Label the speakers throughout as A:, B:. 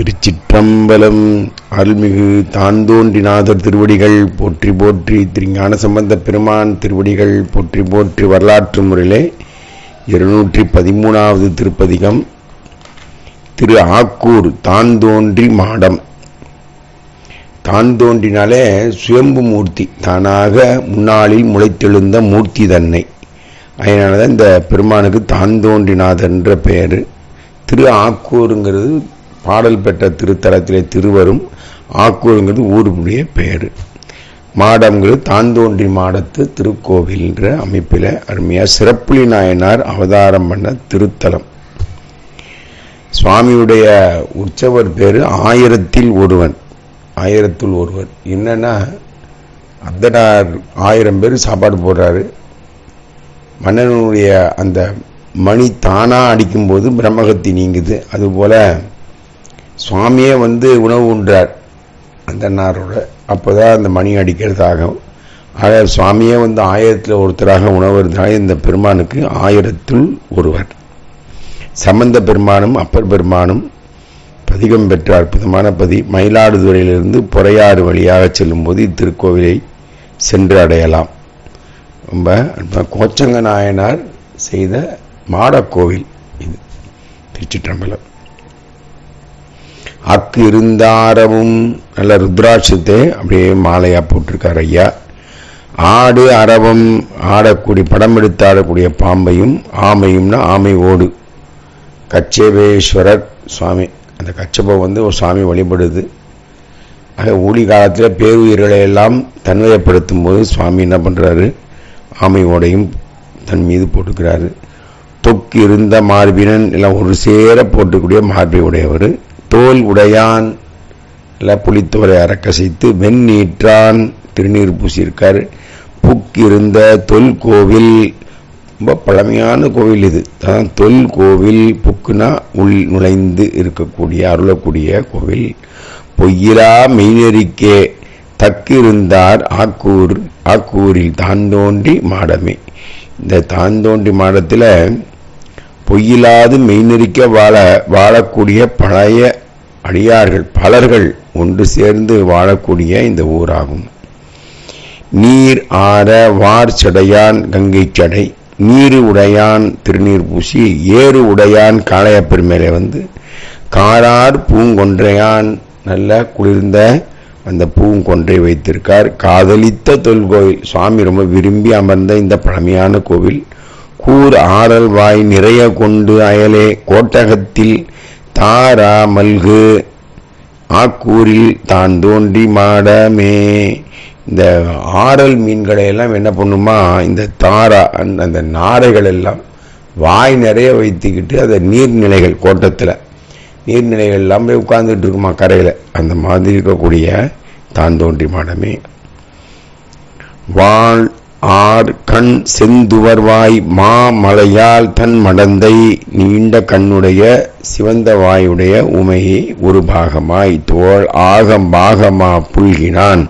A: திருச்சிற்றம்பலம் அருள்மிகு தாந்தோன்றிநாதர் திருவடிகள் போற்றி போற்றி திருஞான சம்பந்த பெருமான் திருவடிகள் போற்றி போற்றி வரலாற்று முறையிலே இருநூற்றி பதிமூணாவது திருப்பதிகம் திரு ஆக்கூர் தாந்தோன்றி மாடம். தாந்தோன்றினாலே சுயம்பு மூர்த்தி தானாக முன்னாளில் முளைத்தெழுந்த மூர்த்தி தன்னை. அதனால தான் இந்த பெருமானுக்கு தாந்தோன்றிநாதன்ற பெயர். திரு ஆக்கூருங்கிறது பாடல் பெற்ற திருத்தலத்திலே திருவரும் ஆக்கூருங்கிறது ஊருடைய பெயர். மாடம்ங்கிறது தாந்தோன்றி மாடத்து திருக்கோவில்ன்ற அமைப்பில் அருமையாக சிறப்புலி நாயனார் அவதாரம் பண்ண திருத்தலம். சுவாமியுடைய உற்சவர் பேர் ஆயிரத்தில் ஒருவன். ஆயிரத்தில் ஒருவன். என்னன்னா அர்த்தனார் ஆயிரம் பேர் சாப்பாடு போடுறாரு. மன்னனுடைய அந்த மணி தானாக அடிக்கும்போது பிரம்மகத்தி நீங்குது. அதுபோல் சுவாமியே வந்து உணவு உண்டார் அந்த நாரோட அப்போ தான் அந்த மணி அடிக்கிறதாகும். ஆக சுவாமியே வந்து ஆயிரத்தில் ஒருத்தராக உணவு இருந்தால் இந்த பெருமானுக்கு ஆயிரத்துள் ஒருவர். சம்பந்த பெருமானும் அப்பர் பெருமானும் பதிகம் பெற்ற அற்புதமான பதி. மயிலாடுதுறையிலிருந்து பொறையாறு வழியாக செல்லும்போது இத்திருக்கோவிலை சென்று அடையலாம். ரொம்ப கோச்சங்க நாயனார் செய்த மாடக்கோவில் இது. திருச்சிற்றம்பலம். அக்கு இருந்தாரவும் நல்ல ருத்ராட்சத்தை அப்படியே மாலையா போட்டிருக்கார் ஐயா. ஆடு அரவம் ஆடக்கூடிய படம் எடுத்து ஆடக்கூடிய பாம்பையும் ஆமையும்னா ஆமை ஓடு. கச்சேபேஸ்வரர் சுவாமி. அந்த கச்சபம் வந்து ஒரு சுவாமி வழிபடுது. ஆக ஊழி காலத்தில் பேருயிர்களை எல்லாம் தன்மையப்படுத்தும் போது சுவாமி என்ன பண்ணுறாரு ஆமை ஓடையும் தன் மீது போட்டுக்கிறாரு. தொக்கு இருந்த மார்பினன் எல்லாம் ஒரு சேர போட்டுக்கூடிய மார்பை உடையவர் தோல் உடையான். எல்லாம் புளித்தோரை அறக்கசைத்து வெண்ணீற்றான் திருநீர் பூசியிருக்கார். புக்கிருந்த தொல் கோவில். ரொம்ப பழமையான கோவில் இது. தான் தொல் கோவில். புக்குனா உள் நுழைந்து இருக்கக்கூடிய அருளக்கூடிய கோவில். பொய்யிலா மெய்நெறிக்கே. தக்கிருந்தார் ஆக்கூர். ஆக்கூரில் தாந்தோன்றி மாடமே. இந்த தாந்தோண்டி மாடத்தில் பொய்யிலாது மெய்நெறிக்க வாழ வாழக்கூடிய பழைய அடியார்கள் பலர்கள் ஒன்று சேர்ந்து வாழக்கூடிய இந்த ஊராகும். நீர் ஆற வார் சடையான் கங்கை சடை நீரு உடையான் திருநீர் பூசி ஏறு உடையான் காளையப்பெருமேலே வந்து காரார் பூங்கொன்றையான் நல்ல குளிர்ந்த அந்த பூங்கொன்றை வைத்திருக்கார். காதலித்த தொல்கோவில் சுவாமி ரொம்ப விரும்பி அமர்ந்த இந்த பழமையான கோவில் கூர் ஆறல் வாய் நிறைய கொண்டு அயலே கோட்டகத்தில் தாரா மல்கு. ஆக்கூரில் தான் தோன்றி மாடமே. இந்த ஆறல் மீன்களை எல்லாம் என்ன பண்ணுமா? இந்த தாரா அந்த அந்த நாரைகள் எல்லாம் வாய் நிறைய வைத்துக்கிட்டு அந்த நீர்நிலைகள் கோட்டத்தில். நீர்நிலைகள் எல்லாம் போய் உட்கார்ந்துட்டு இருக்குமா கரையில்? அந்த மாதிரி இருக்கக்கூடிய தான் தோன்றி மாடமே. வாழ் ஆர் கண் செந்துவர்வாய் மாமலையால் தன் மடந்தை நீண்ட கண்ணுடைய சிவந்த வாயுடைய உமையை ஒரு பாகமாய் தோள் ஆகம் பாகமா புல்கினான்.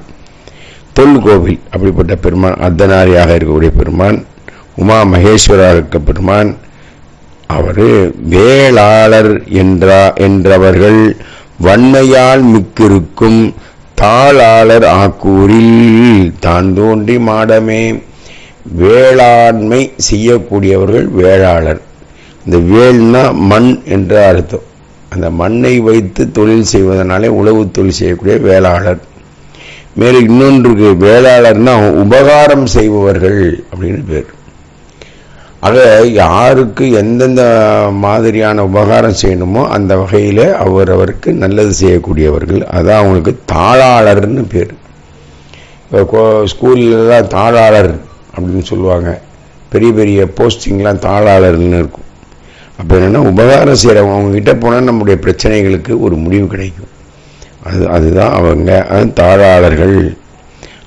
A: தொல்கோவில் அப்படிப்பட்ட பெருமான் அர்த்தநாரியாக இருக்கக்கூடிய பெருமான் உமா மகேஸ்வராக இருக்க பெருமான் அவர் வேளாளர் என்றா என்றவர்கள் வன்மையால் மிக்கிருக்கும் தாளாளர் ஆக்கூரில் தான் தோன்றி மாடமே. வேளாண்மை செய்யக்கூடியவர்கள் வேளாளர். இந்த வேல்னா மண் என்ற அர்த்தம். அந்த மண்ணை வைத்து தொழில் செய்வதனாலே உழவு தொழில் செய்யக்கூடிய வேளாளர். மேலும் இன்னொன்றுக்கு வேளாளர்னா உபகாரம் செய்பவர்கள் அப்படின்னு பேர். அதை யாருக்கு எந்தெந்த மாதிரியான உபகாரம் செய்யணுமோ அந்த வகையில் அவரவருக்கு நல்லது செய்யக்கூடியவர்கள். அதான் அவங்களுக்கு தாளாளர்னு பேர். இப்போ ஸ்கூல்லாம் தாளாளர் அப்படின்னு சொல்லுவாங்க. பெரிய பெரிய போஸ்டிங்லாம் தாளாளர்னு இருக்கும். அப்போ என்னென்னா உபகாரம் செய்கிறவங்க அவங்ககிட்ட போனால் நம்முடைய பிரச்சனைகளுக்கு ஒரு முடிவு கிடைக்கும். அது அதுதான் அவங்க அது தாளாளர்கள்.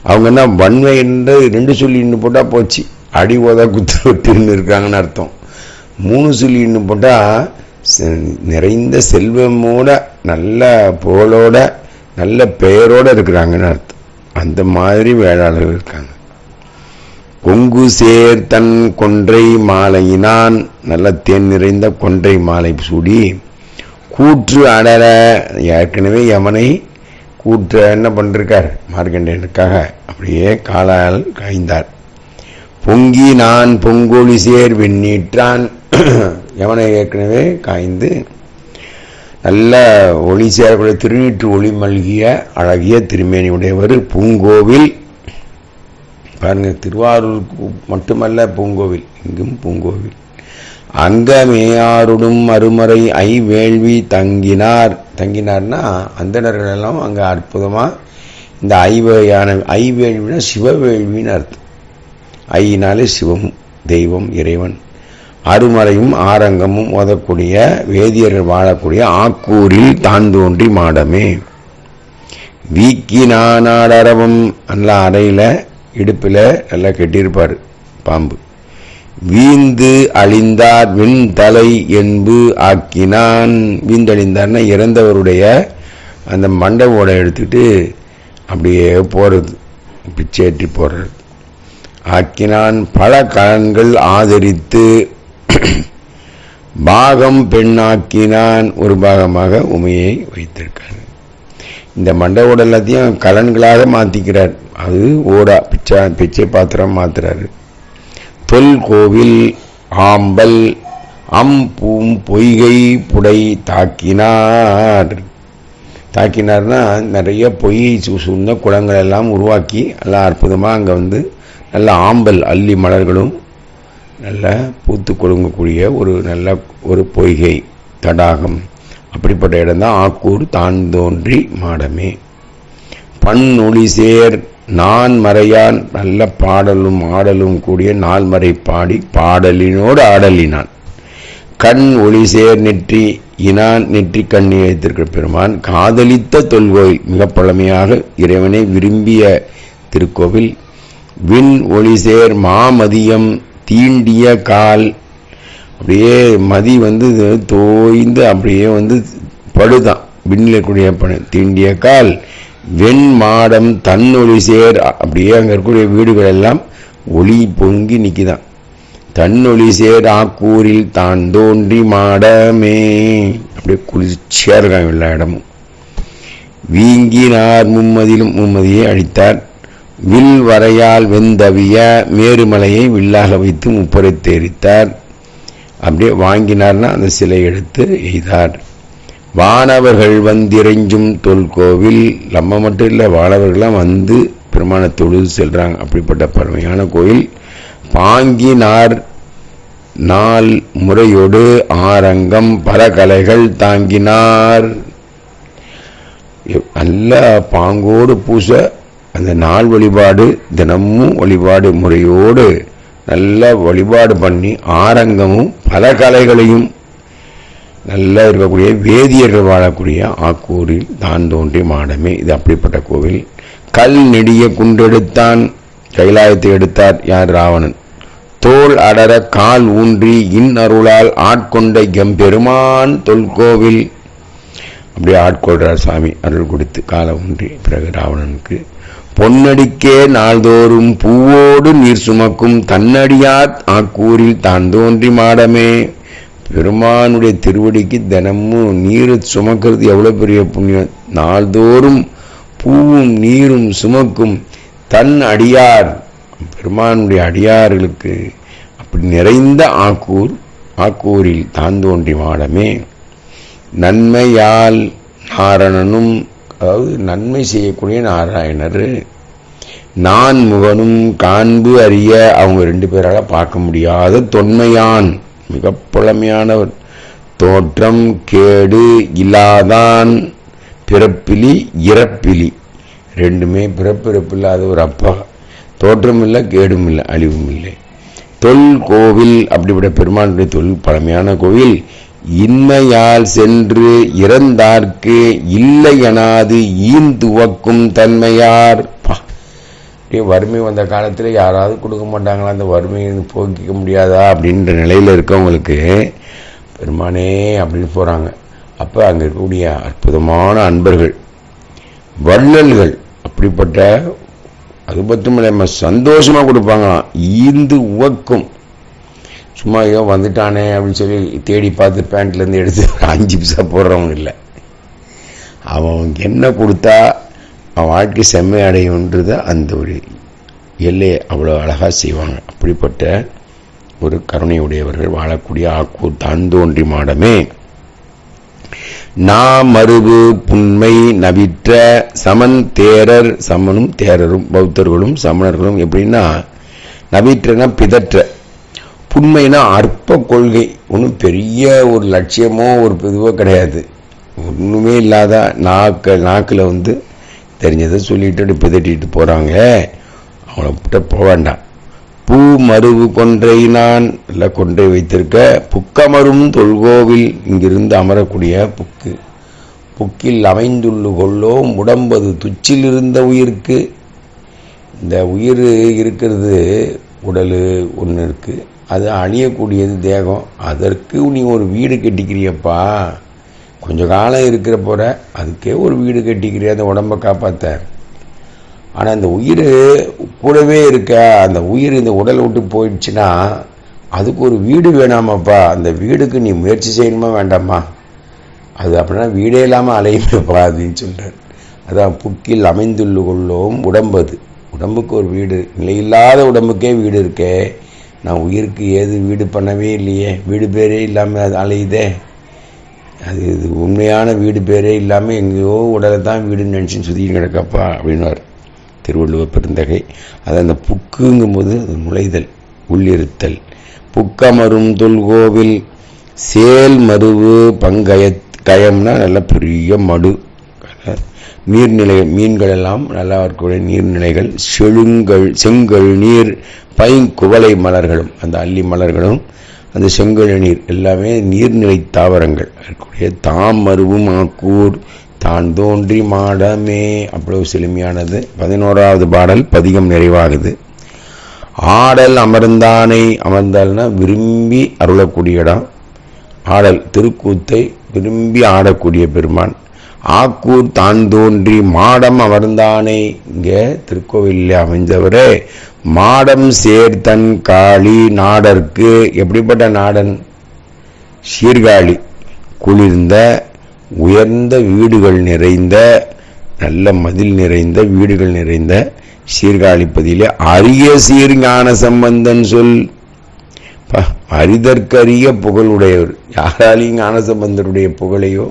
A: அவங்க என்ன வன்மை என்று ரெண்டு சொல்லின்னு போட்டால் போச்சு. அடி ஓத குத்து வெட்டுன்னு இருக்காங்கன்னு அர்த்தம். மூணு சொல்லின்னு போட்டால் நிறைந்த செல்வமோட நல்ல புகழோட நல்ல பெயரோட இருக்கிறாங்கன்னு அர்த்தம். அந்த மாதிரி வேளாளர்கள் இருக்காங்க. கொங்கு சேர் தன் கொன்றை மாலையினான் நல்ல தேன் நிறைந்த கொன்றை மாலை சூடி கூற்று அடர ஏற்கனவே யமனை கூற்று என்ன பண்ணிருக்கார்? மார்க்கண்டேயனுக்காக அப்படியே காலால் காய்ந்தார். பொங்கி நான் பொங்கொழி சேர் விண்ணீற்றான். யமனை ஏற்கனவே காய்ந்து நல்ல ஒளி சேரக்கூடிய திருநீற்று ஒளி மல்கிய அழகிய திருமேனி உடையவர் பூங்கோவில். பாருங்க திருவாரூருக்கு மட்டுமல்ல பூங்கோவில். இங்கும் பூங்கோவில். அங்கமேயாருடும் மறுமறை ஐ வேள்வி தங்கினார். தங்கினார்னா அந்தணர்கள் எல்லாம் அங்கே அற்புதமாக இந்த ஐவையான ஐவேள்வினா சிவவேள்வின்னு அர்த்தம். ஐயினாலே சிவம் தெய்வம் இறைவன். அருமறையும் ஆரங்கமும் ஓதக்கூடிய வேதியர்கள் வாழக்கூடிய ஆக்கூரில் தான் தோன்றி மாடமே. வீக்கி நானாடரவம் நல்ல அறையில் இடுப்பில் நல்லா கட்டியிருப்பார் பாம்பு. வீந்து அழிந்தார் விண்தலை என்பு ஆக்கினான். வீந்தழிந்தார்னா இறந்தவருடைய அந்த மண்டபோட எடுத்துக்கிட்டு அப்படியே போகிறது பிச்சேற்றி போடுறது ஆக்கினான். பல கலன்கள் ஆதரித்து பாகம் பெண்ணாக்கினான். ஒரு பாகமாக உமையை வைத்திருக்கார் இந்த மண்டபோட எல்லாத்தையும் கலன்களாக மாற்றிக்கிறார் அது ஓடா பிச்சை பிச்சை பாத்திரம் மாத்துறாரு. தொல் கோவில் ஆம்பல் அம்பூம் பொய்கை புடை தாக்கினார். தாக்கினார்னா நிறைய பொய் சுண்ண குளங்கள் எல்லாம் உருவாக்கி நல்லா அற்புதமாக அங்கே வந்து நல்ல ஆம்பல் அள்ளி மலர்களும் நல்ல பூத்து கொடுங்கக்கூடிய ஒரு நல்ல ஒரு பொய்கை தடாகம். அப்படிப்பட்ட இடம்தான் ஆக்கூர் தான் தோன்றி மாடமே. பண் ஒளி சேர் நான் மறையான் நல்ல பாடலும் ஆடலும் கூடிய நால்மறை பாடி பாடலினோடு ஆடலினான். கண் ஒளி சேர் நெற்றி இனான் நெற்றி கண்ணி வைத்திருக்கிற பெருமான் காதலித்த தொல்கோயில் மிக பழமையாக இறைவனை விரும்பிய திருக்கோவில் விண் ஒளி சேர் மாமதியம் தீண்டிய கால். அப்படியே மதி வந்து தோய்ந்து அப்படியே வந்து படுதான். விண்ணில் கூடிய பணி. தீண்டிய கால். வெண் மாடம் தன் சேர் அப்படியே அங்கே இருக்கக்கூடிய வீடுகள் எல்லாம் ஒளி பொங்கி நிற்கிதான் தன்னொளி சேர் ஆக்கூரில் தான் தோன்றி மாடமே. அப்படியே குளிர்ச்சியாக இருக்காங்க எல்லா இடமும். வீங்கினார் மும்மதிலும் மும்மதியை அழித்தார். வில் வரையால் வெந்தவிய மேருமலையை வில்லாக வைத்து முப்பரை தேரித்தார். அப்படியே வாங்கினார்னா அந்த சிலை எடுத்து எய்தார். வானவர்கள் வந்திரைஞ்சும் தொல்கோவில் நம்ம மட்டும் இல்லை வானவர்கள்லாம் வந்து பெருமான தொழுது செல்கிறாங்க அப்படிப்பட்ட பழமையான கோயில். பாங்கினார் நாள் முறையோடு ஆரங்கம் பல கலைகள் தாங்கினார் நல்ல பாங்கோடு பூச அந்த நாள் வழிபாடு தினமும் வழிபாடு முறையோடு நல்ல வழிபாடு பண்ணி ஆரங்கமும் பல கலைகளையும் நல்லா இருக்கக்கூடிய வேதியர்கள் வாழக்கூடிய ஆக்கூரில் தான் தோன்றிய மாடமே. இது அப்படிப்பட்ட கோவில். கல் நெடிய குண்டெடுத்தான் கைலாயத்தை எடுத்தார் யார் ராவணன். தோல் அடர கால் ஊன்றி இன் அருளால் ஆட்கொண்ட எம்பெருமான் தொல்கோவில். அப்படியே ஆட்கொள்றார் சாமி அருள் கொடுத்து காலை ஊன்றி பிறகு ராவணனுக்கு பொன்னடிக்கே நாள்தோறும் பூவோடு நீர் சுமக்கும் தன்னடியார் ஆக்கூரில் தான் தோன்றி மாடமே. பெருமானுடைய திருவடிக்கு தினமும் நீர் சுமக்கிறது எவ்வளோ பெரிய புண்ணியம்? நாள்தோறும் பூவும் நீரும் சுமக்கும் தன் அடியார் பெருமானுடைய அடியார்களுக்கு அப்படி நிறைந்த ஆக்கூர் ஆக்கூரில் தான் தோன்றி மாடமே. நன்மையால் நாரணனும் அதாவது நன்மை செய்யக்கூடிய நாராயணர். நான் முகனும் காண்பு அறிய அவங்க ரெண்டு பேரால் பார்க்க முடியாத. தொன்மையான் மிக பழமையானவர் தோற்றம் கேடு இல்லாதான் பிறப்பிலி இறப்பிலி. ரெண்டுமே பிறப்பிறப்பு இல்லாத ஒரு அப்பா. தோற்றம் இல்லை கேடும் இல்லை அழிவும் இல்லை. தொல் கோவில் அப்படிப்பட்ட பெருமானுடைய தொல் பழமையான கோவில். இன்மையால் சென்று இறந்தார்க்கு இல்லையனாது ஈந்துவக்கும் தன்மையார். வறுமை வந்த காலத்தில் யாராவது கொடுக்க மாட்டாங்களா? அந்த வறுமையை போக்கிக்க முடியாதா? அப்படின்ற நிலையில் இருக்கவங்களுக்கு பெருமானே அப்படின்னு போகிறாங்க அப்போ அங்கே இருக்கக்கூடிய அற்புதமான அன்பர்கள் வள்ளல்கள் அப்படிப்பட்ட அது மட்டும் நம்ம சந்தோஷமாக கொடுப்பாங்களாம். ஈந்து உவக்கும். சும்மா ஐயோ வந்துட்டானே அப்படின்னு சொல்லி தேடி பார்த்து பேண்ட்லேருந்து எடுத்து ஒரு அஞ்சு பைசா போடுறவங்க இல்லை. அவன் என்ன கொடுத்தா அவன் வாழ்க்கை செம்மை அடையுன்றது அந்த ஒரு எல்லையை அவ்வளோ அழகாக செய்வாங்க. அப்படிப்பட்ட ஒரு கருணையுடையவர்கள் வாழக்கூடிய ஆக்கூர் தான் தோன்றி மாடமே. நான் மருவு புண்மை நவிற்ற சமன் தேரர் சமனும் தேரரும் பௌத்தர்களும் சமணர்களும் எப்படின்னா நவிற்றனா பிதற்ற. புண்மைனா அற்ப கொள்கை. ஒன்றும் பெரிய ஒரு லட்சியமோ ஒரு இதுவோ கிடையாது. ஒன்றுமே இல்லாத நாக்க நாக்கில் வந்து தெரிஞ்சதை சொல்லிட்டு பிதட்டிட்டு போகிறாங்க அவனை விட்ட போக வேண்டாம். பூ மருவு கொன்றை நான் இல்லை கொன்றை வைத்திருக்க புக்கமரும் தொல்கோவில் இங்கிருந்து அமரக்கூடிய புக்கு. புக்கில் அமைந்துள்ளு கொள்ளோம் உடம்பது துச்சில் இருந்த உயிருக்கு. இந்த உயிர் இருக்கிறது உடல் ஒன்று இருக்குது அது அழியக்கூடியது தேகம். அதற்கு நீ ஒரு வீடு கட்டிக்கிறியப்பா. கொஞ்ச காலம் இருக்கிற போற அதுக்கே ஒரு வீடு கட்டிக்கிறிய? அந்த உடம்பை காப்பாற்ற ஆனால் இந்த உயிர் கூடவே இருக்க அந்த உயிர் இந்த உடலை விட்டு போயிடுச்சுன்னா அதுக்கு ஒரு வீடு வேணாமாப்பா. அந்த வீடுக்கு நீ முயற்சி செய்யணுமா வேண்டாமா? அது அப்படின்னா வீடே இல்லாமல் அலையுமேப்பா அப்படின்னு சொல்கிறார் அதான் புக்கில் கொள்ளும் உடம்பு அது. உடம்புக்கு ஒரு வீடு நிலையில்லாத உடம்புக்கே வீடு இருக்கே. நான் உயிருக்கு ஏது வீடு பண்ணவே இல்லையே. வீடு பேரே இல்லாமல் அது அலையுதே. அது இது உண்மையான வீடு பேரே இல்லாமல் எங்கேயோ உடலை தான் வீடுன்னு நினச்சி சுற்றின்னு கிடக்கப்பா அப்படின்வார் திருவள்ளுவர் பெருந்தகை. அது அந்த புக்குங்கும்போது அது நுழைதல் உள்ளிருத்தல். புக்கமரும் தொல்கோவில் சேல் மருவு பங்கய கயம்னா நல்ல பெரிய மடு நீர்நிலை மீன்கள் எல்லாம் நல்லா இருக்கக்கூடிய நீர்நிலைகள் செழுங்கள் செங்கல் நீர் பைங்குவலை மலர்களும் அந்த அள்ளி மலர்களும் அந்த செங்கல் நீர் எல்லாமே நீர்நிலை தாவரங்கள். இருக்கக்கூடிய தாம் ஆக்கூர் தான் தோன்றி மாடமே. அவ்வளவு செழுமையானது. பதினோராவது பாடல் பதிகம் நிறைவாகுது. ஆடல் அமர்ந்தானை அமர்ந்தால்னா விரும்பி அருளக்கூடிய இடம். ஆடல் திருக்கூத்தை விரும்பி ஆடக்கூடிய பெருமான். ஆக்கூர் தான் தோன்றி மாடம் அமர்ந்தானே. இங்கே திருக்கோவிலில் அமைந்தவரே மாடம் சேர்த்தன் காளி நாடற்கு. எப்படிப்பட்ட நாடன்? சீர்காழி. குளிர்ந்த உயர்ந்த வீடுகள் நிறைந்த நல்ல மதில் நிறைந்த வீடுகள் நிறைந்த சீர்காழிப்பதியிலே அரிய சீர்ஞான சம்பந்தன் சொல். அரிதற்கரிய புகழுடையவர். யாராலையும் ஞானசம்பந்தருடைய புகழையோ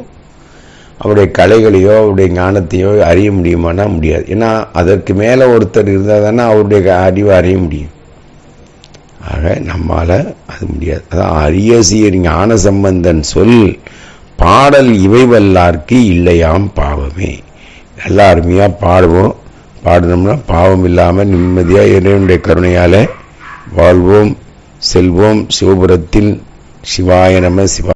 A: அவருடைய கலைகளையோ அவருடைய ஞானத்தையோ அறிய முடியுமானா முடியாது. ஏன்னா அதற்கு மேலே ஒருத்தர் இருந்தால் தானே அவருடைய அறிவை அறிய முடியும். ஆக நம்மால் அது முடியாது. அதான் அரிய சீர் ஞான சம்பந்தன் சொல் பாடல் இவைவல்லார்க்கு இல்லையாம் பாவமே. நல்லா அருமையாக பாடுவோம். பாடினோம்னா பாவம் இல்லாமல் நிம்மதியாக இறைவனுடைய கருணையால் வாழ்வோம் செல்வோம். சிவபுரத்தில் சிவாய நம சிவா